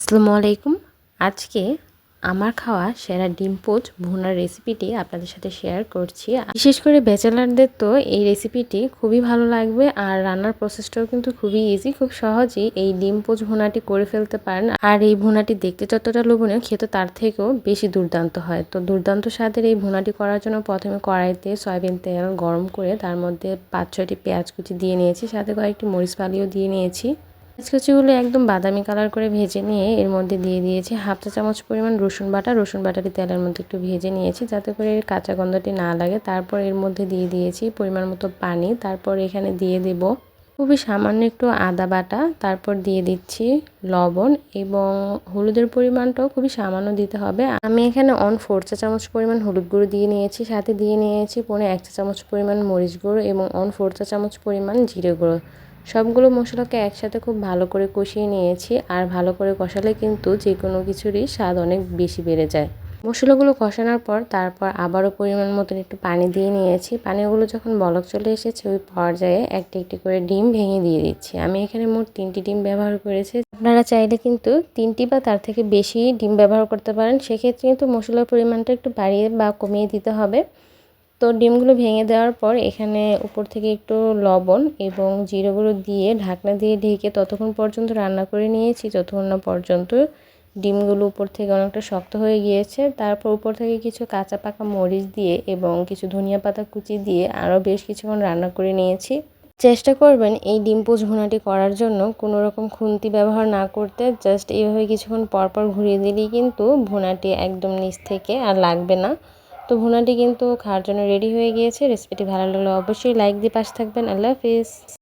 আসসালামু আলাইকুম। আজকে আমার খাওয়া সেরা ডিম পোচ ভুনার রেসিপিটি আপনাদের সাথে শেয়ার করছি। বিশেষ করে ব্যাচেলারদের তো এই রেসিপিটি খুবই ভালো লাগবে আর রান্নার প্রসেসটাও কিন্তু খুবই ইজি খুব সহজেই এই ডিম পোচ ভুনাটি করে ফেলতে পারেন। আর এই ভুনাটি দেখতে যতটা লোভনীয় খেতে তার থেকেও বেশি দুর্দান্ত হয়। তো দুর্দান্ত স্বাদের এই ভুনাটি করার জন্য প্রথমে কড়াইতে সয়াবিন তেল গরম করে তার মধ্যে পাঁচ ছয়টি পেঁয়াজ কুচি দিয়ে নিয়েছি, সাথে কয়েকটি মরিচ ফালিও দিয়ে নিয়েছি। কুচিগুলো একদম বাদামি কালার করে ভেজে নিয়ে এর মধ্যে দিয়ে দিয়েছি হাফ চা চামচ পরিমাণ রসুন বাটা। রসুন বাটাটি তেলের মধ্যে একটু ভেজে নিয়েছি যাতে করে এর কাঁচা গন্ধটি না লাগে। তারপর এর মধ্যে দিয়ে দিয়েছি পরিমাণ মতো পানি। তারপর এখানে দিয়ে দেব খুবই সামান্য একটু আদা বাটা। তারপর দিয়ে দিচ্ছি লবণ এবং হলুদের পরিমাণটাও খুবই সামান্য দিতে হবে। আমি এখানে অন ফোর চা চামচ পরিমাণ হলুদ গুঁড়ো দিয়ে নিয়েছি। সাথে দিয়ে নিয়েছি পনে এক চা চামচ পরিমাণ মরিচ গুঁড়ো এবং অন ফোর চা চামচ পরিমাণ জিরে গুঁড়ো। সবগুলো মশলাকে একসাথে খুব ভালো করে কষিয়ে নিয়েছি আর ভালো করে কষালে কিন্তু যে কোনো কিছুরই স্বাদ অনেক বেশি বেড়ে যায়। মশলাগুলো কষানোর পর তারপর আবারও পরিমাণ মতন একটু পানি দিয়ে নিয়েছি। পানিগুলো যখন বলক চলে এসেছে, ওই পর্যায়ে একটি একটি করে ডিম ভেঙে দিয়ে দিচ্ছি। আমি এখানে মোট তিনটি ডিম ব্যবহার করেছি। আপনারা চাইলে কিন্তু তিনটি বা তার থেকে বেশি ডিম ব্যবহার করতে পারেন। সেক্ষেত্রে কিন্তু মশলার পরিমাণটা একটু বাড়িয়ে বা কমিয়ে দিতে হবে। তো ডিমগুলো ভেঙে দেওয়ার পর এখানে উপর থেকে একটু লবণ এবং জিরোগুলো দিয়ে ঢাকনা দিয়ে ঢেকে ততক্ষণ পর্যন্ত রান্না করে নিয়েছি। যতক্ষণ না পর্যন্ত ডিমগুলো উপর থেকে অনেকটা শক্ত হয়ে গিয়েছে। তারপর উপর থেকে কিছু কাঁচা পাকা মরিচ দিয়ে এবং কিছু ধনিয়া পাতা কুচি দিয়ে আরও বেশ কিছুক্ষণ রান্না করে নিয়েছি। চেষ্টা করবেন এই ডিম পোচ ভুনাটি করার জন্য কোনো রকম খুন্তি ব্যবহার না করতে। জাস্ট এইভাবে কিছুক্ষণ পরপর ঘুরিয়ে দিলেই কিন্তু ভুনাটি একদম নিচ থেকে আর লাগবে না। তো ভুনাটি কিন্তু খাওয়ার জন্য রেডি হয়ে গিয়েছে। রেসিপিটি ভালো লাগলে অবশ্যই লাইক দিয়ে পাশে থাকবেন। আল্লাহ হাফিজ